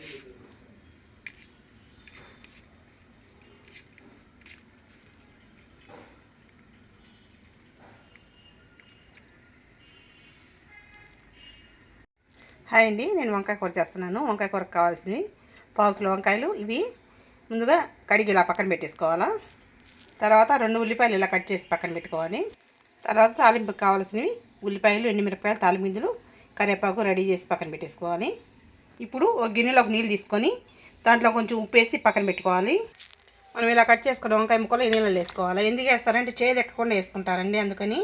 Hi అండి నేను వంకాయ కూర చేస్తున్నాను. వంకాయ కూరకు కావాల్సినవి పావు కిలో వంకాయలు. ఇవి ముందుగా కడిగి ఇలా పక్కన పెట్టేసుకోవాలా. తర్వాత రెండు ఉల్లిపాయలు ఇలా కట్ చేసి పక్కన పెట్టుకోవాలి. తర్వాత తాలింపుకి కావాల్సినవి ఉల్లిపాయలు ఎండిమిరపకాయలు తాలింపు గింజలు కరివేపాకు రెడీ చేసి పక్కన పెట్టేసుకోవాలి. ఇప్పుడు ఒక గిన్నెలో ఒక నీళ్ళు తీసుకొని దాంట్లో కొంచెం ఉప్పు వేసి పక్కన పెట్టుకోవాలి. మనం ఇలా కట్ చేసుకున్న వంకాయ ముక్కలు ఈ నీళ్ళలో వేసుకోవాలి. ఎందుకు వేస్తారంటే చేదు ఎక్కకుండా వేసుకుంటారండి అందుకని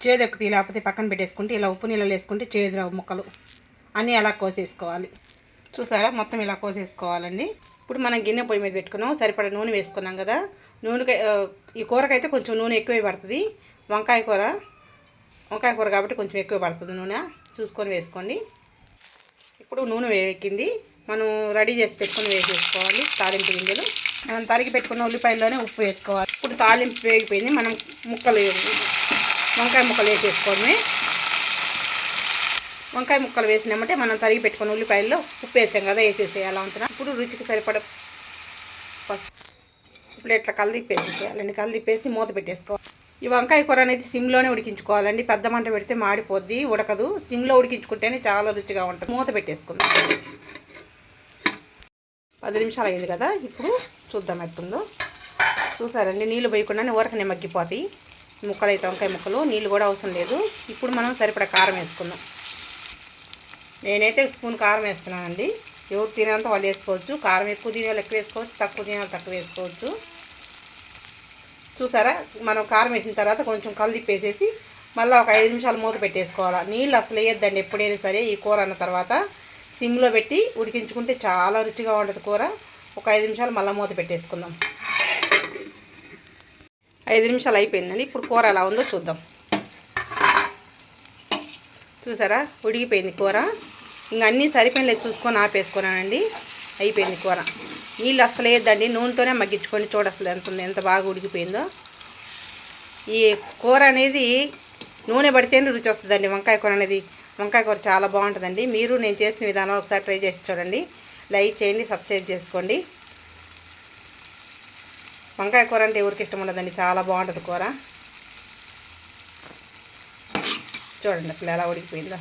చేదు ఎక్కువ లేకపోతే పక్కన పెట్టేసుకుంటే ఇలా ఉప్పు నీళ్ళలో వేసుకుంటే చేదు రావు ముక్కలు. అన్నీ అలా కోసేసుకోవాలి. చూసారా? మొత్తం ఇలా కోసేసుకోవాలండి. ఇప్పుడు మనం గిన్నె పొయ్యి మీద పెట్టుకున్నాం. సరిపడా నూనె వేసుకున్నాం కదా. నూనెకి ఈ కూరకైతే కొంచెం నూనె ఎక్కువే పడుతుంది. వంకాయ కూర వంకాయ కూర కాబట్టి కొంచెం ఎక్కువ పడుతుంది నూనె. చూసుకొని వేసుకోండి. ఇప్పుడు నూనె వేడెక్కింది మనం రెడీ చేసి పెట్టుకొని వేసేసుకోవాలి తాలింపు గింజలు. మనం తరిగి పెట్టుకున్న ఉల్లిపాయల్లోనే ఉప్పు వేసుకోవాలి. ఇప్పుడు తాలింపు వేగిపోయింది. మనం ముక్కలు వంకాయ ముక్కలు వేసేసుకోవడమే. వంకాయ ముక్కలు వేసినామంటే మనం తరిగి పెట్టుకున్న ఉల్లిపాయల్లో ఉప్పు వేసాం కదా వేసేసేయాలి అంటున్నా ఇప్పుడు రుచికి సరిపడ పసుపు. ఇప్పుడు ఇట్లా కలిదిప్పేసేసేయాలండి కలిదిప్పేసి మూత పెట్టేసుకోవాలి. ఈ వంకాయ కూర అనేది సిమ్లోనే ఉడికించుకోవాలండి. పెద్ద మంట పెడితే మాడిపోద్ది ఉడకదు. సిమ్లో ఉడికించుకుంటేనే చాలా రుచిగా ఉంటుంది. మూత పెట్టేసుకుందాం. పది నిమిషాలు అయింది కదా ఇప్పుడు చూద్దాం ఎత్తుందో చూసారండి నీళ్ళు పోయకుండానే ఊరకనే మగ్గిపోతాయి. ముక్కలు అయితే వంకాయ ముక్కలు నీళ్ళు కూడా అవసరం లేదు. ఇప్పుడు మనం సరిపడా కారం వేసుకుందాం. నేనైతే స్పూన్ కారం వేస్తున్నానండి. ఎవరు తినేంత వాళ్ళు వేసుకోవచ్చు. కారం ఎక్కువ తినే వాళ్ళు ఎక్కువ వేసుకోవచ్చు తక్కువ తినే వాళ్ళు తక్కువ వేసుకోవచ్చు. చూసారా? మనం కారం వేసిన తర్వాత కొంచెం కలిదిప్పేసేసి మళ్ళీ ఒక ఐదు నిమిషాలు మూత పెట్టేసుకోవాలి. నీళ్ళు అసలు వేయద్దండి ఎప్పుడైనా సరే ఈ కూర అన్న తర్వాత. సిమ్లో పెట్టి ఉడికించుకుంటే చాలా రుచిగా ఉంటుంది కూర. ఒక ఐదు నిమిషాలు మళ్ళీ మూత పెట్టేసుకుందాం. ఐదు నిమిషాలు అయిపోయిందండి. ఇప్పుడు కూర ఎలా ఉందో చూద్దాం. చూసారా? ఉడికిపోయింది కూర. ఇంక అన్నీ సరిపోయినలేదు చూసుకొని ఆపేసుకున్నానండి. అయిపోయింది కూర. నీళ్ళు అసలు వేయద్దండి నూనెతోనే మగ్గించుకొని చూడ అసలు ఎంత ఉంది ఎంత బాగా ఉడికిపోయిందో. ఈ కూర అనేది నూనె పడితేనే రుచి వస్తుందండి వంకాయ కూర అనేది. వంకాయ కూర చాలా బాగుంటుందండి. మీరు నేను చేసిన విధానం ఒకసారి ట్రై చేసి చూడండి. లైక్ చేయండి సబ్స్క్రైబ్ చేసుకోండి. వంకాయ కూర అంటే ఎవరికి ఇష్టం ఉండదండి చాలా బాగుంటుంది కూర. చూడండి అసలు ఎలా ఉడికిపోయిందో.